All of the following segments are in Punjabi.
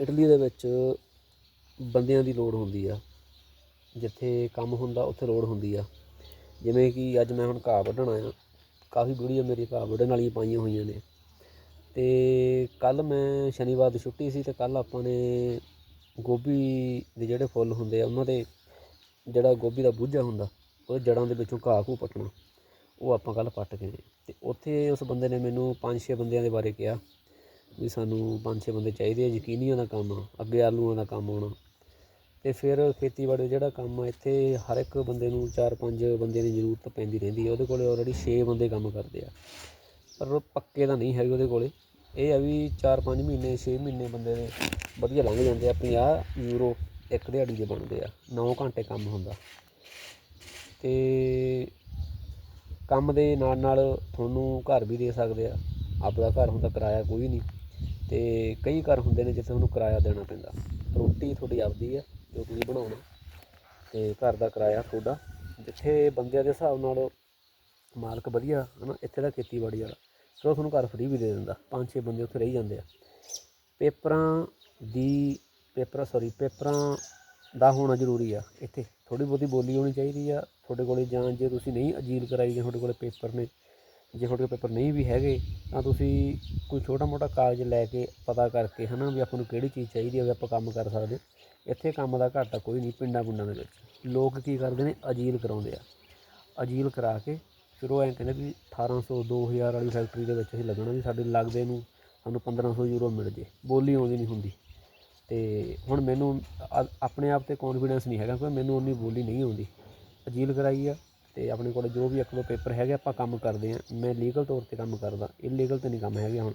ਇਟਲੀ ਦੇ ਵਿੱਚ ਬੰਦਿਆਂ ਦੀ ਲੋੜ ਹੁੰਦੀ ਆ। ਜਿੱਥੇ ਕੰਮ ਹੁੰਦਾ, ਉੱਥੇ ਲੋੜ ਹੁੰਦੀ ਆ। ਜਿਵੇਂ ਕਿ ਅੱਜ ਮੈਂ ਹੁਣ ਘਾਹ ਵੱਢਣ ਆਇਆ। ਕਾਫੀ ਵੀਡੀਓ ਮੇਰੀ ਘਾਹ ਵੱਢਣ ਵਾਲੀਆਂ ਪਾਈਆਂ ਹੋਈਆਂ ਨੇ। ਤੇ ਕੱਲ ਮੈਂ ਸ਼ਨੀਵਾਰ ਦੀ ਛੁੱਟੀ ਸੀ ਤੇ ਕੱਲ ਆਪਾਂ ਨੇ ਗੋਭੀ ਦੇ ਜਿਹੜੇ ਫੁੱਲ ਹੁੰਦੇ ਆ, ਉਹਨਾਂ ਦੇ ਜਿਹੜਾ ਗੋਭੀ ਦਾ ਬੂਝਾ ਹੁੰਦਾ ਉਹਦੇ ਜੜਾਂ ਦੇ ਵਿੱਚੋਂ ਘਾਹ ਘੂ ਪੱਟਣਾ, ਉਹ ਆਪਾਂ ਕੱਲ ਪੱਟ ਕੇ ਆਏ। ਤੇ ਉੱਥੇ ਉਸ ਬੰਦੇ ਨੇ ਮੈਨੂੰ ਪੰਜ ਛੇ ਬੰਦਿਆਂ ਦੇ ਬਾਰੇ ਕਿਹਾ। ਵੀ ਸਾਨੂੰ ਪੰਜ ਛੇ ਬੰਦੇ ਚਾਹੀਦੇ ਆ ਯਕੀਨੀਆਂ ਦਾ ਕੰਮ ਆ, ਅੱਗੇ ਆਲੂਆਂ ਦਾ ਕੰਮ ਆਉਣਾ। ਅਤੇ ਫਿਰ ਖੇਤੀਬਾੜੀ ਦਾ ਜਿਹੜਾ ਕੰਮ ਆ, ਇੱਥੇ ਹਰ ਇੱਕ ਬੰਦੇ ਨੂੰ ਚਾਰ ਪੰਜ ਬੰਦਿਆਂ ਦੀ ਜ਼ਰੂਰਤ ਪੈਂਦੀ ਰਹਿੰਦੀ ਆ, ਉਹਦੇ ਕੋਲ ਆਲਰੇਡੀ ਛੇ ਬੰਦੇ ਕੰਮ ਕਰਦੇ ਆ। ਪਰ ਉਹ ਪੱਕੇ ਤਾਂ ਨਹੀਂ ਹੈਗੇ ਉਹਦੇ ਕੋਲ। ਇਹ ਆ ਵੀ 4-5 ਮਹੀਨੇ, ਛੇ ਮਹੀਨੇ ਬੰਦੇ ਦੇ ਵਧੀਆ ਲੰਘ ਜਾਂਦੇ ਆ 50 ਯੂਰੋ ਇੱਕ ਦਿਹਾੜੀ ਦੇ ਬਣਦੇ ਆ 9 ਘੰਟੇ ਕੰਮ ਹੁੰਦਾ। ਤੇ ਕੰਮ ਦੇ ਨਾਲ ਨਾਲ ਤੁਹਾਨੂੰ ਘਰ ਵੀ ਦੇ ਸਕਦੇ ਆ ਆਪਦਾ ਘਰ ਹੁੰਦਾ ਕਿਰਾਇਆ ਕੋਈ ਨਹੀਂ। ਤੇ ਕਈ ਘਰ ਹੁੰਦੇ ਨੇ ਜਿੱਥੇ ਤੁਹਾਨੂੰ ਕਿਰਾਇਆ ਦੇਣਾ ਪੈਂਦਾ। ਰੋਟੀ ਤੁਹਾਡੀ ਆਪਦੀ ਆ, ਜੋ ਤੁਸੀਂ ਬਣਾਉਣਾ। ਤੇ ਘਰ ਦਾ ਕਿਰਾਇਆ ਤੁਹਾਡਾ। ਜਿੱਥੇ ਬੰਦਿਆਂ ਦੇ ਹਿਸਾਬ ਨਾਲ ਮਾਲਕ ਵਧੀਆ, ਹਨਾ, ਇੱਥੇ ਦਾ ਖੇਤੀਬਾੜੀ ਵਾਲਾ, ਫਿਰ ਉਹ ਤੁਹਾਨੂੰ ਘਰ ਫ੍ਰੀ ਵੀ ਦੇ ਦਿੰਦਾ। ਪੰਜ ਛੇ ਬੰਦੇ ਉੱਥੇ ਰਹੀ ਜਾਂਦੇ ਆ। ਪੇਪਰਾਂ ਦੀ, ਪੇਪਰਾਂ ਸੌਰੀ ਪੇਪਰਾਂ ਦਾ ਹੋਣਾ ਜ਼ਰੂਰੀ ਆ ਇੱਥੇ। ਥੋੜੀ ਬਹੁਤੀ ਬੋਲੀ ਹੋਣੀ ਚਾਹੀਦੀ ਆ। ਤੁਹਾਡੇ ਕੋਲੇ ਜਾਂ ਜੇ ਤੁਸੀਂ ਨਹੀਂ ਅਜੀਲ ਕਰਾਈ ਜਾਂ ਤੁਹਾਡੇ ਕੋਲੇ ਪੇਪਰ ਨੇ ਜੇ ਤੁਹਾਡੇ ਕੋਲ ਪੇਪਰ ਨਹੀਂ ਵੀ ਹੈਗੇ, ਤਾਂ ਤੁਸੀਂ ਕੋਈ ਛੋਟਾ ਮੋਟਾ ਕਾਗਜ਼ ਲੈ ਕੇ ਪਤਾ ਕਰਕੇ ਹਨਾ ਵੀ ਆਪਾਂ ਨੂੰ ਕਿਹੜੀ ਚੀਜ਼ ਚਾਹੀਦੀ ਹੈ ਵੀ ਆਪਾਂ ਕੰਮ ਕਰ ਸਕਦੇ ਇੱਥੇ ਕੰਮ ਦਾ ਘਾਟਾ ਕੋਈ ਨਹੀਂ, ਪਿੰਡਾਂ ਪੁੰਡਾਂ ਦੇ ਵਿੱਚ। ਲੋਕ ਕੀ ਕਰਦੇ ਨੇ? ਅਜੀਲ ਕਰਾਉਂਦੇ ਆ। ਅਜੀਲ ਕਰਾ ਕੇ ਫਿਰ ਉਹ ਐਂ ਕਹਿੰਦੇ ਵੀ 1800 2000 ਵਾਲੀ ਫੈਕਟਰੀ ਦੇ ਵਿੱਚ ਅਸੀਂ ਲੱਗਣਾ ਵੀ ਸਾਡੇ ਲੱਗਦੇ ਨੂੰ ਸਾਨੂੰ 1500 ਯੂਰੋ ਮਿਲ ਜੇ। ਬੋਲੀ ਆਉਂਦੀ ਨਹੀਂ ਹੁੰਦੀ। ਤੇ ਹੁਣ ਮੈਨੂੰ ਆ- ਆਪਣੇ ਆਪ ਤੇ ਕੌਨਫੀਡੈਂਸ ਨਹੀਂ ਹੈਗਾ ਕਿਉਂਕਿ ਮੈਨੂੰ ਉਨੀ ਬੋਲੀ ਨਹੀਂ ਆਉਂਦੀ। ਅਜੀਲ ਕਰਾਈ ਆ। ਤੇ ਆਪਣੇ ਕੋਲ ਜੋ ਵੀ ਇੱਕ ਦੋ ਪੇਪਰ ਹੈਗੇ ਆਪਾਂ ਕੰਮ ਕਰਦੇ ਆ ਮੈਂ ਲੀਗਲ ਤੌਰ ਤੇ ਕੰਮ ਕਰਦਾ ਇਲੀਗਲ ਤੇ ਨਹੀਂ ਕੰਮ ਹੈਗੇ ਹੁਣ।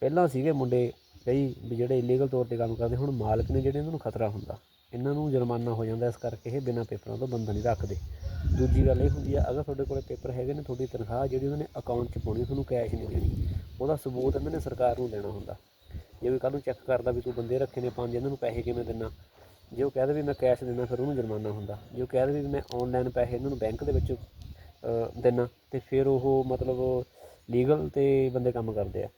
ਪਹਿਲਾਂ ਸੀਗੇ ਮੁੰਡੇ ਕਈ ਵੀ ਜਿਹੜੇ ਇਲੀਗਲ ਤੌਰ ਤੇ ਕੰਮ ਕਰਦੇ, ਹੁਣ ਮਾਲਕ ਨੇ ਜਿਹੜੇ ਇਹਨਾਂ ਨੂੰ ਖਤਰਾ ਹੁੰਦਾ। ਇਹਨਾਂ ਨੂੰ ਜੁਰਮਾਨਾ ਹੋ ਜਾਂਦਾ ਇਸ ਕਰਕੇ ਇਹ ਬਿਨਾਂ ਪੇਪਰਾਂ ਤੋਂ ਬੰਦਾ ਨਹੀਂ ਰੱਖਦੇ। ਦੂਜੀ ਗੱਲ ਇਹ ਹੁੰਦੀ ਆ, ਅਗਰ ਤੁਹਾਡੇ ਕੋਲੇ ਪੇਪਰ ਹੈਗੇ ਨੇ, ਤੁਹਾਡੀ ਤਨਖਾਹ ਜਿਹੜੀ ਉਹਨਾਂ ਨੇ ਅਕਾਊਂਟ 'ਚ ਪਾਉਣੀ, ਤੁਹਾਨੂੰ ਕੈਸ਼ ਨਹੀਂ ਦੇਣੀ, ਉਹਦਾ ਸਬੂਤ ਇਹਨਾਂ ਨੇ ਸਰਕਾਰ ਨੂੰ ਦੇਣਾ ਹੁੰਦਾ। ਜੇ ਵੀ ਕੱਲ ਨੂੰ ਚੈੱਕ ਕਰਦਾ ਵੀ ਤੂੰ ਬੰਦੇ ਰੱਖੇ ਨੇ ਪੰਜ, ਇਹਨਾਂ ਨੂੰ ਪੈਸੇ ਕਿਵੇਂ ਦੇਣਾ ਜੇ ਉਹ ਕਹਿ ਦੇ ਵੀ ਮੈਂ ਕੈਸ਼ ਦੇਣਾ ਫਿਰ ਉਹਨੂੰ ਜੁਰਮਾਨਾ ਹੁੰਦਾ। ਜੇ ਉਹ ਕਹਿ ਦੇ ਵੀ ਮੈਂ ਆਨਲਾਈਨ ਪੈਸੇ ਇਹਨਾਂ ਨੂੰ ਬੈਂਕ ਦੇ ਵਿੱਚ ਅ, ਦੇਣਾ ਤੇ ਫਿਰ ਉਹ ਮਤਲਬ ਲੀਗਲ ਤੇ ਬੰਦੇ ਕੰਮ ਕਰਦੇ ਆ।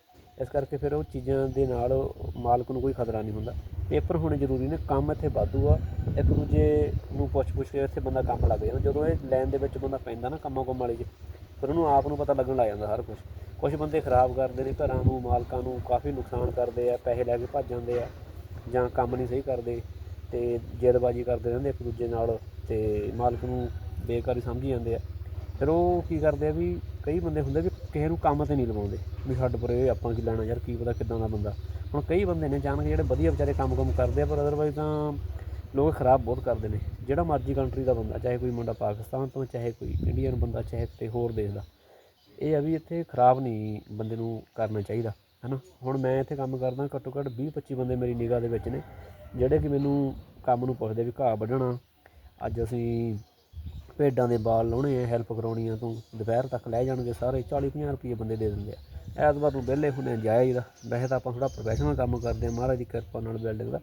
ਇਸ ਕਰਕੇ ਫਿਰ ਉਹ ਚੀਜ਼ਾਂ ਦੇ ਨਾਲ ਮਾਲਕ ਨੂੰ ਕੋਈ ਖਤਰਾ ਨਹੀਂ ਹੁੰਦਾ। ਪੇਪਰ ਹੋਣੇ ਜ਼ਰੂਰੀ ਨੇ ਕੰਮ ਇੱਥੇ ਵਾਧੂ ਆ। ਇੱਕ ਦੂਜੇ ਨੂੰ ਪੁੱਛ ਪੁੱਛ ਕੇ ਇੱਥੇ ਬੰਦਾ ਕੰਮ ਲੱਗ ਜਾਂਦਾ। ਜਦੋਂ ਇਹ ਲਾਈਨ ਦੇ ਵਿੱਚ ਬੰਦਾ ਪੈਂਦਾ ਨਾ ਕੰਮਾਂ ਕੁੰਮ ਵਾਲੀ 'ਚ ਫਿਰ ਉਹਨੂੰ ਆਪ ਨੂੰ ਪਤਾ ਲੱਗਣ ਲੱਗ ਜਾਂਦਾ ਹਰ ਕੁਝ ਕੁਝ ਬੰਦੇ ਖਰਾਬ ਕਰਦੇ ਨੇ ਘਰਾਂ ਨੂੰ ਮਾਲਕਾਂ ਨੂੰ ਕਾਫੀ ਨੁਕਸਾਨ ਕਰਦੇ ਆ ਪੈਸੇ ਲੈ ਕੇ ਭੱਜ ਜਾਂਦੇ ਆ ਜਾਂ ਕੰਮ ਨਹੀਂ ਸਹੀ ਕਰਦੇ। ਤੇ ਜੇਦਬਾਜ਼ੀ ਕਰਦੇ ਰਹਿੰਦੇ ਇੱਕ ਦੂਜੇ ਨਾਲ ਤੇ ਮਾਲਕ ਨੂੰ ਬੇਕਾਰੀ ਸਮਝੀ ਜਾਂਦੇ ਆ। ਫਿਰ ਉਹ ਕੀ ਕਰਦੇ ਆ ਵੀ ਕਈ ਬੰਦੇ ਹੁੰਦੇ ਵੀ ਕਿਸੇ ਨੂੰ ਕੰਮ ਤੇ ਨਹੀਂ ਲਵਾਉਂਦੇ ਵੀ ਸਾਡੇ ਪਰ ਇਹ ਆਪਾਂ ਕੀ ਲੈਣਾ ਯਾਰ, ਕੀ ਪਤਾ ਕਿੱਦਾਂ ਦਾ ਬੰਦਾ। ਹੁਣ ਕਈ ਬੰਦੇ ਨੇ ਜਾਣ ਕੇ ਜਿਹੜੇ ਵਧੀਆ ਵਿਚਾਰੇ ਕੰਮ-ਕੰਮ ਕਰਦੇ ਆ, ਪਰ ਅਦਰਵਾਈਜ਼ ਤਾਂ ਲੋਕ ਖਰਾਬ ਬਹੁਤ ਕਰਦੇ ਨੇ। ਜਿਹੜਾ ਮਰਜ਼ੀ ਕੰਟਰੀ ਦਾ ਬੰਦਾ, ਚਾਹੇ ਕੋਈ ਮੁੰਡਾ ਪਾਕਿਸਤਾਨ ਤੋਂ, ਚਾਹੇ ਕੋਈ ਇੰਡੀਅਨ ਬੰਦਾ, ਚਾਹੇ ਤੇ ਹੋਰ ਦੇਸ਼ ਦਾ। ਇਹ ਆ ਵੀ ਇੱਥੇ ਖਰਾਬ ਨਹੀਂ ਬੰਦੇ ਨੂੰ ਕਰਨਾ ਚਾਹੀਦਾ। ਹੈ ਨਾ ਹੁਣ ਮੈਂ ਇੱਥੇ ਕੰਮ ਕਰਦਾ, ਘੱਟੋ ਘੱਟ ਵੀਹ ਪੱਚੀ ਬੰਦੇ ਮੇਰੀ ਨਿਗਾਹ ਦੇ ਵਿੱਚ ਨੇ, ਜਿਹੜੇ ਕਿ ਮੈਨੂੰ ਕੰਮ ਨੂੰ ਪੁੱਛਦੇ ਵੀ ਘਾਹ ਵੱਢਣਾ। ਅੱਜ ਅਸੀਂ ਭੇਡਾਂ ਦੇ ਬਾਲ ਲਾਉਣੇ ਆ ਹੈਲਪ ਕਰਾਉਣੀ ਆ ਤੂੰ, ਦੁਪਹਿਰ ਤੱਕ ਲੈ ਜਾਣਗੇ ਸਾਰੇ 40 50 ਰੁਪਏ ਬੰਦੇ ਦੇ ਦਿੰਦੇ ਆ। ਐਤਵਾਰ ਨੂੰ ਵਿਹਲੇ ਹੁੰਦੇ ਆ ਜਾਇਦਾ ਵੈਸੇ ਤਾਂ ਆਪਾਂ ਥੋੜਾ ਪ੍ਰੋਫੈਸ਼ਨਲ ਕੰਮ ਕਰਦੇ ਆ, ਮਹਾਰਾਜ ਦੀ ਕਿਰਪਾ ਨਾਲ ਬਿਲਡਿੰਗ ਦਾ।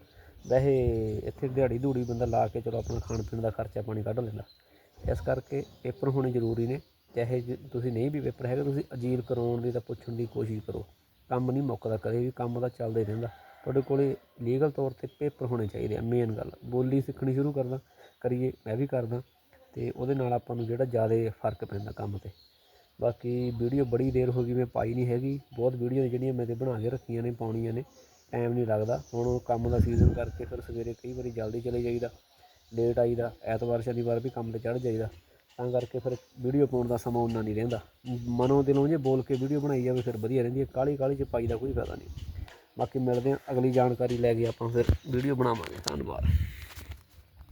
ਵੈਸੇ ਇੱਥੇ ਦਿਹਾੜੀ ਧੂੜੀ ਬੰਦਾ ਲਾ ਕੇ ਚਲੋ ਆਪਣਾ ਖਾਣ ਪੀਣ ਦਾ ਖਰਚਾ ਪਾਣੀ ਕੱਢ ਲੈਂਦਾ। ਇਸ ਕਰਕੇ ਪੇਪਰ ਹੋਣੇ ਜ਼ਰੂਰੀ ਨੇ, ਚਾਹੇ ਜੇ ਤੁਸੀਂ ਨਹੀਂ ਵੀ ਪੇਪਰ ਹੈਗੇ, ਤੁਸੀਂ ਅਜੀਲ ਕਰਾਉਣ ਦੀ ਤਾਂ ਪੁੱਛਣ ਦੀ ਕੋਸ਼ਿਸ਼ ਕਰੋ। ਕੰਮ ਨਹੀਂ ਮੁੱਕਦਾ, ਕਦੇ ਵੀ ਕੰਮ ਤਾਂ ਚੱਲਦਾ ਹੀ ਰਹਿੰਦਾ। ਤੁਹਾਡੇ ਕੋਲੇ ਲੀਗਲ ਤੌਰ ਤੇ ਪੇਪਰ ਹੋਣੇ ਚਾਹੀਦੇ ਆ ਮੇਨ ਗੱਲ। ਬੋਲੀ ਸਿੱਖਣੀ ਸ਼ੁਰੂ ਕਰਦਾ, ਕਰੀਏ, ਮੈਂ ਵੀ ਕਰਦਾ। ਅਤੇ ਉਹਦੇ ਨਾਲ ਆਪਾਂ ਨੂੰ ਜਿਹੜਾ ਜ਼ਿਆਦਾ ਫ਼ਰਕ ਪੈਂਦਾ ਕੰਮ ਤੇ। ਬਾਕੀ ਵੀਡੀਓ ਬੜੀ ਦੇਰ ਹੋ ਗਈ, ਮੈਂ ਪਾਈ ਨਹੀਂ ਹੈਗੀ। ਬਹੁਤ ਵੀਡੀਓ ਜਿਹੜੀਆਂ ਮੈਂ ਤੇ ਬਣਾ ਕੇ ਰੱਖੀਆਂ ਨੇ, ਪਾਉਣੀਆਂ ਨੇ। ਟਾਈਮ ਨਹੀਂ ਲੱਗਦਾ। ਹੁਣ ਉਹ ਕੰਮ ਦਾ ਸੀਜ਼ਨ ਕਰਕੇ ਫਿਰ ਸਵੇਰੇ ਕਈ ਵਾਰੀ ਜਲਦੀ ਚਲੇ ਜਾਈਦਾ ਲੇਟ ਆਈਦਾ, ਐਤਵਾਰ, ਸ਼ਨੀਵਾਰ ਵੀ ਕੰਮ ਤੇ ਚੜ੍ਹ ਜਾਈਦਾ। ਤਾਂ ਕਰਕੇ ਫਿਰ ਵੀਡੀਓ ਪਾਉਣ ਦਾ ਸਮਾਂ ਉਨਾ ਨਹੀਂ ਰਹਿੰਦਾ। ਮਨੋਂ ਦਿਲੋਂ ਜੇ ਬੋਲ ਕੇ ਵੀਡੀਓ ਬਣਾਈ ਜਾਵੇ ਫਿਰ ਵਧੀਆ ਰਹਿੰਦੀ ਹੈ। ਕਾਲੀ ਕਾਲੀ ਚ ਪਾਈ ਦਾ ਕੋਈ ਫਾਇਦਾ ਨਹੀਂ। ਬਾਕੀ ਮਿਲਦੇ ਹਾਂ। ਅਗਲੀ ਜਾਣਕਾਰੀ ਲੈ ਕੇ ਆਪਾਂ ਫਿਰ ਵੀਡੀਓ ਬਣਾਵਾਂਗੇ। ਧੰਨਵਾਦ।